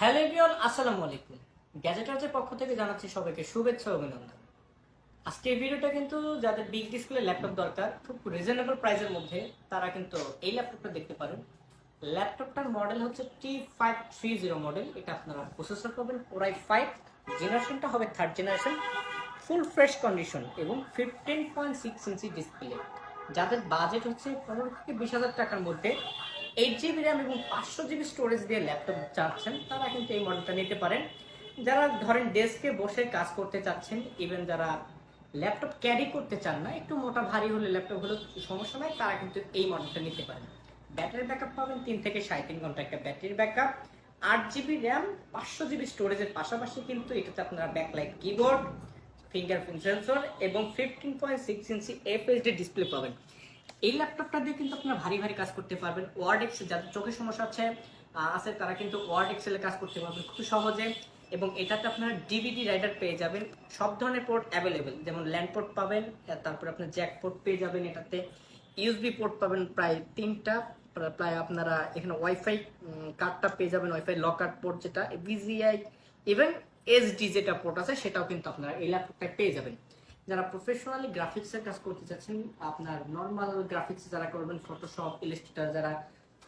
Hello everyone, আসসালামু আলাইকুম। গ্যাজেটার্সের পক্ষ থেকে জানাচ্ছি সবাইকে শুভেচ্ছা অভিনন্দন। আজকে এই ভিডিওটা কিন্তু যাদের বিগ ডিসপ্লে ল্যাপটপ দরকার, খুব রিজনেবল প্রাইসের মধ্যে, তারা কিন্তু এই ল্যাপটপটা দেখতে পারেন। ল্যাপটপটার মডেল হচ্ছে T five three zero model এটা আপনারা প্রসেসর পাবেন কোরাই ফাইভ জেনারেশনটা হবে third generation full fresh condition এবং fifteen point six inch display যাদের বাজেট হচ্ছে পনেরো থেকে বিশ হাজার টাকার মধ্যে এইট জিবি র্যাম এবং পাঁচশো জিবি স্টোরেজ দিয়ে ল্যাপটপ চাচ্ছেন, তারা কিন্তু এই মডেলটা নিতে পারেন। যারা ধরেন ডেস্কে বসে কাজ করতে চাচ্ছেন ইভেন যারা ল্যাপটপ ক্যারি করতে চান না, একটু মোটা ভারী হলে ল্যাপটপ হলে সমস্যা নাই, তারা কিন্তু এই মডেলটা নিতে পারেন। ব্যাটারি ব্যাকআপ পাবেন, তিন থেকে সাড়ে তিন ঘণ্টা একটা ব্যাটারি ব্যাকআপ আট জিবি র্যাম, পাঁচশো জিবি স্টোরেজের পাশাপাশি কিন্তু এটাতে আপনারা ব্যাকলাইট কিবোর্ড ফিঙ্গারপ্রিন্ট সেন্সর এবং fifteen point six inch FSD display পাবেন। এই ল্যাপটপটা দিয়ে কিন্তু আপনারা ভারী ভারী কাজ করতে পারবেন। ওয়ার্ড এক্সেল যাদের চোখের সমস্যা আছে আছে, তারা কিন্তু ওয়ার্ড এক্সেলে কাজ করতে পারবেন খুব সহজে। এবং এটাতে আপনারা ডিভিডি রাইডার পেয়ে যাবেন। সব ধরনের পোর্ট অ্যাভেলেবেল যেমন ল্যান্ড পোর্ট পাবেন তারপরে আপনার জ্যাক পোর্ট পেয়ে যাবেন এটাতে। ইউএসবি পোর্ট পাবেন প্রায় তিনটা প্রায় আপনারা এখানে ওয়াইফাই কার্ডটা পেয়ে যাবেন ওয়াইফাই লকার পোর্ট যেটা বিজিআই ইভেন এসডি যেটা পোর্ট আছে, সেটাও কিন্তু আপনারা এই ল্যাপটপটায় পেয়ে যাবেন। যারা প্রফেশনালি গ্রাফিক্সের কাজ করতে চাচ্ছেন, আপনার নর্মাল গ্রাফিক্স যারা করবেন ফটোশপ ইলাস্ট্রেটর যারা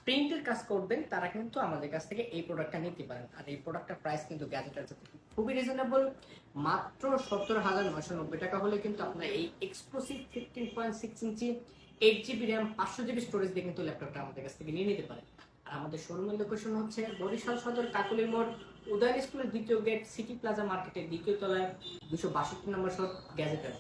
প্রিন্টের কাজ করবেন, তারা কিন্তু আমাদের কাছ থেকে এই প্রোডাক্টটা নিতে পারেন। আর এই প্রোডাক্টটার প্রাইস কিন্তু গ্যাজেটার খুবই রিজনেবল মাত্র সত্তর হাজার নয়শো নব্বই টাকা হলে কিন্তু আপনার এই exclusive fifteen point six inch eight GB RAM পাঁচশো জিবি স্টোরেজ দিয়ে কিন্তু ল্যাপটপটা আমাদের কাছ থেকে নিয়ে নিতে পারেন। আর আমাদের শোরুমের লোকেশন হচ্ছে বরিশাল সদর, কাকুলি মোড় উদয় স্কুলের দ্বিতীয় গেট সিটি প্লাজা মার্কেটের দ্বিতীয় তলায় দুশো বাষট্টি নম্বর সব গ্যাজেটার